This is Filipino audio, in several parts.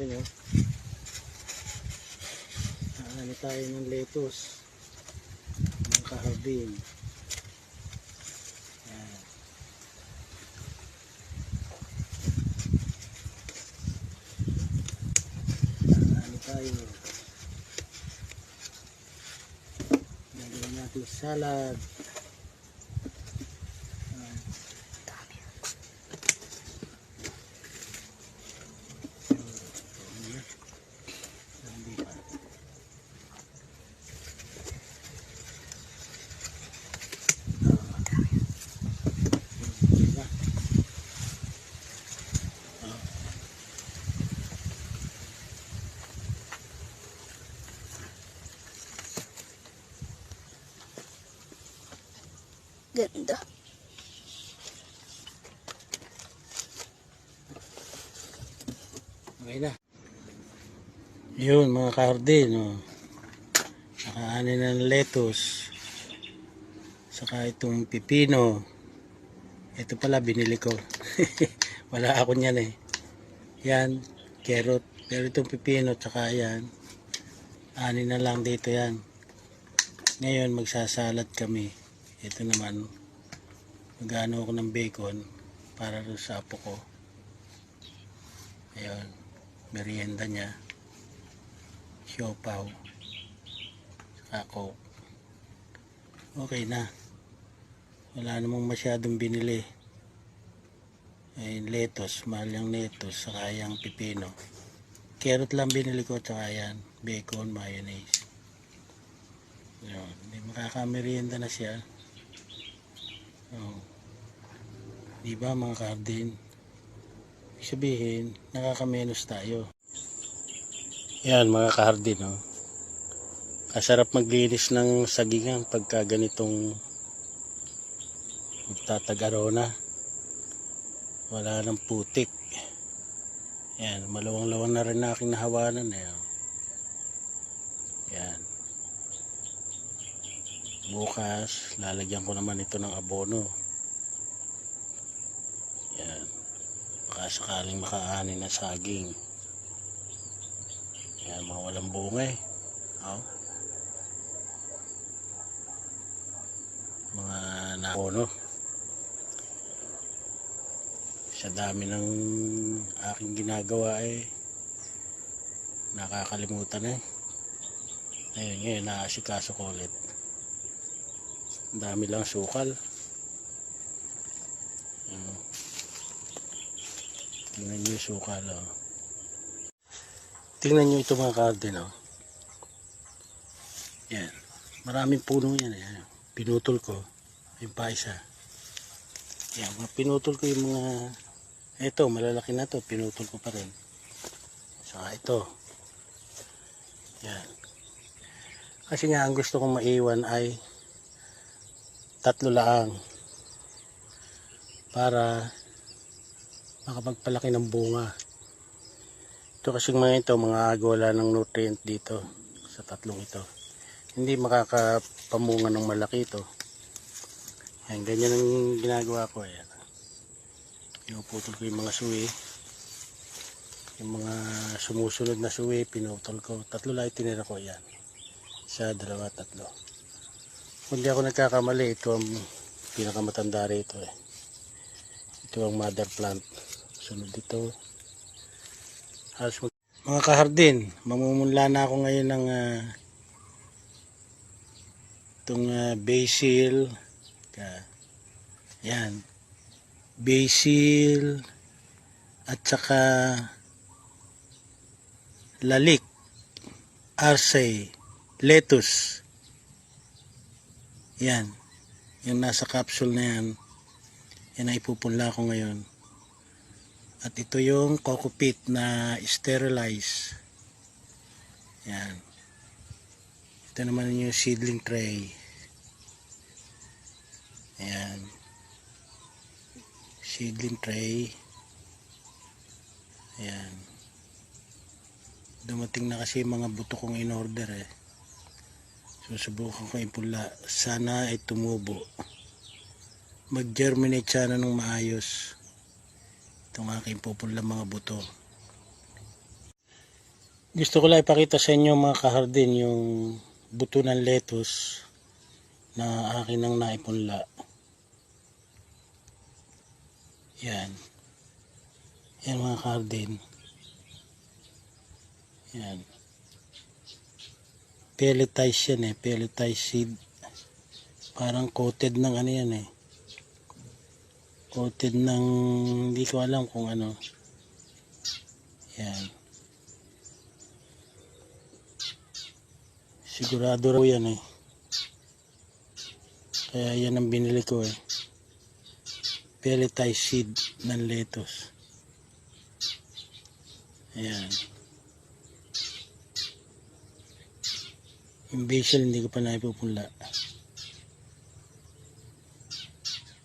Yan o. Ano tayo ng lettuce. Ng kaharbin. Tayo. Lagyan natin salad. Ganda. Okay na. Yun mga kahardin. Oh. Nakaanin ng lettuce. Saka itong pipino. Ito pala binili ko. Wala ako niyan eh. Yan. Carrot. Pero itong pipino tsaka yan. Ani na lang dito yan. Ngayon magsasalad kami. Ito naman. Magano ako ng bacon para sa apo ko. Ayun, merienda niya. Siopaw. Coke. Okay na. Wala namang masyadong binili. Ay, lettuce, mahal yung lettuce, saka yung pipino. Carrot lang binili ko, saka yan, bacon, mayonnaise. Yun, hindi makakamerienda na siya. Oh. Di ba mga kardin? Ibig sabihin, nakakamenos tayo. Yan mga kahardin, oh. Kasarap maglinis ng sagingan pagka ganitong magtatagaro na. Wala ng putik. Yan, malawang-lawang na rin na aking nahawanan. Eh. oh. Bukas, lalagyan ko naman ito ng abono. Yan. Baka sakaling makaani na saging. Yan mga walang bunga eh. Oh. mga nakono sa dami ng aking ginagawa eh nakakalimutan eh. Ayun ngayon naasikaso ko ulit dami lang sukal Ayun. Tingnan nyo yung sukal, oh. Tingnan nyo ito mga kardin, oh. Yan. Maraming puno yan, eh. Pinutol ko. Yung pa isa. Yan, pinutol ko yung mga... Ito, malalaki na to. Pinutol ko pa rin. Saka ito. Yan. Kasi nga, ang gusto kong maiwan ay tatlo lang para makapagpalaki ng bunga. Ito kasi mga ito, mga wala ng nutrient dito sa tatlong ito. Hindi makakapamunga ng malaki ito. Yan, ganyan ang ginagawa ko. Ayan. Pinuputol ko yung mga suwi. Yung mga sumusunod na suwi, pinutol ko. Tatlo lang itinira ko yan. Isa, dalawa, tatlo. Kung di ako nagkakamali, ito ang pinakamatanda rito eh. Ito ang mother plant. Sunod dito. Mag- mga kahardin, mamumula na ako ngayon ng ah, itong ah, basil. Yan. Basil at saka lalik, arsay, lettuce. Yan. Yung nasa capsule na yan, yan ay ipupunla ko ngayon. At ito yung coco peat na sterilize. Yan. Ito naman yung seedling tray. Ayan. Seedling tray. Ayan. Dumating na kasi mga buto kong in order eh. Susubukan ko ipula. Sana ay tumubo. Mag-germinate sana ng maayos. Itong aking pupunla mga buto. Gusto ko lang ipakita sa inyo mga kahardin yung buto ng lettuce na akin ang naipunla. Yan. Yan mga kahardin. Yan. Pelletized yan eh. Pelletized seed. Parang coated ng ano yan eh. Coated ng hindi ko alam kung ano. Yan. Sigurado raw yan eh. Kaya yan ang binili ko eh. Pelletized seed ng lettuce. Ayan. Yung basil hindi ko pa naipupunla.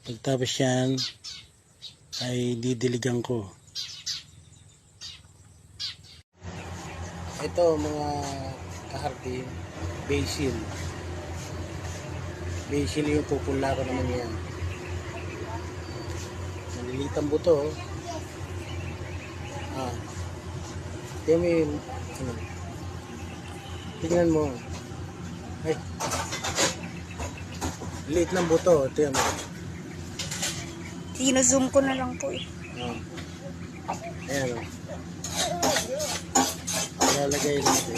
Pagtapos yan, ay didiligan ko. Ito mga kahardin, basil. Basil yung pupula ko naman yan. Maliliit ang buto. oh. Ah. Yung, ano. Tingnan mo. Ay. Liit ng buto. oh. Tingnan mo. Tino-zoom ko na lang po eh. Ah. Ayan o. Lalagay natin.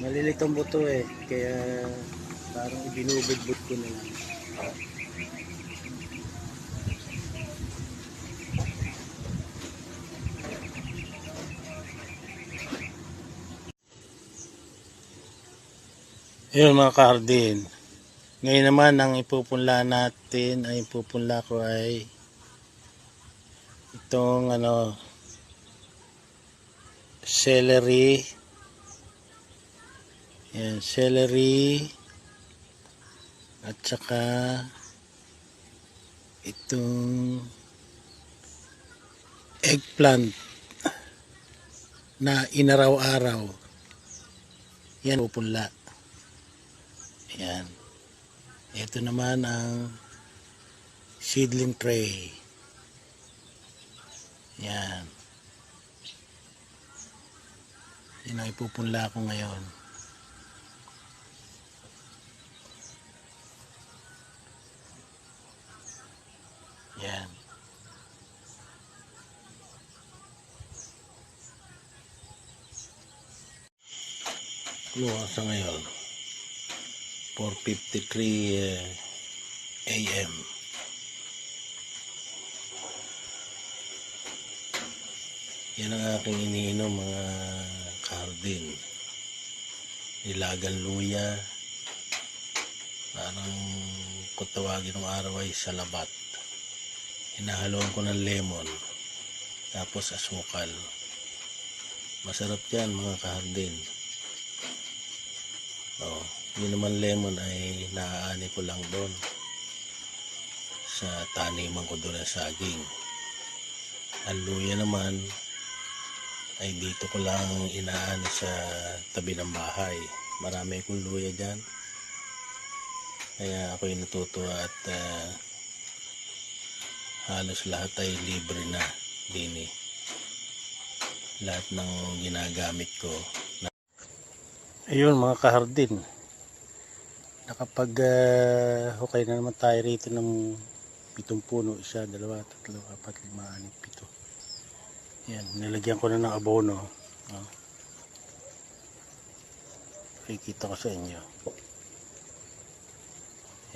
Malilit ang buto eh. Kaya parang ibinubudbud ko na lang. Ayun mga kahardin. Ngayon naman ang ipupunla natin ay ipupunla ko ay itong ano celery yan celery at saka itong eggplant na inaraw-araw yan pupunla Ayan. Ito naman ang seedling tray. Ayan. Yan ang ipupunla ko ngayon. Ayan. Luwa sa ngayon. 4.53 uh, a.m. Yan ang aking iniinom mga kardin. Nilagang luya. Parang kung tawagin ng araw ay salabat. Hinahaluan ko ng lemon. Tapos asukal. Masarap yan mga kahardin. Oh, yun naman lemon ay naaani ko lang doon sa taniman ko doon ng saging. Ang luya naman ay dito ko lang inaani sa tabi ng bahay. Marami akong luya dyan. Kaya ako'y natutuwa at ah, halos lahat ay libre na dini. Lahat ng ginagamit ko Ayun mga kahardin. Nakapag uh, hukay na naman tayo rito ng pitong puno. Isa, dalawa, tatlo, apat, lima, anim, pito. Yan, nilagyan ko na ng abono. Oh. Kikita ko sa inyo.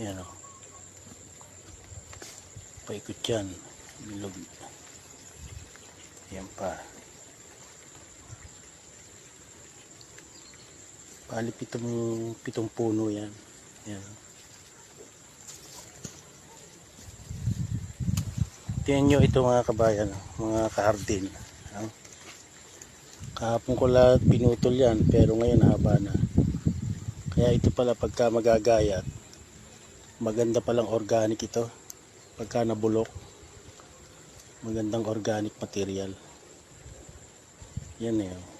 Yan o. Oh. Paikot yan. Bilog. Yan pa. Bali pitong, pitong puno yan. Yan. Tingnan nyo ito mga kabayan, mga kahardin. ah. Kahapon ko lahat pinutol yan, pero ngayon haba na. Kaya ito pala pagka magagayat, maganda palang organic ito. Pagka nabulok, magandang organic material. Yan eh. oh.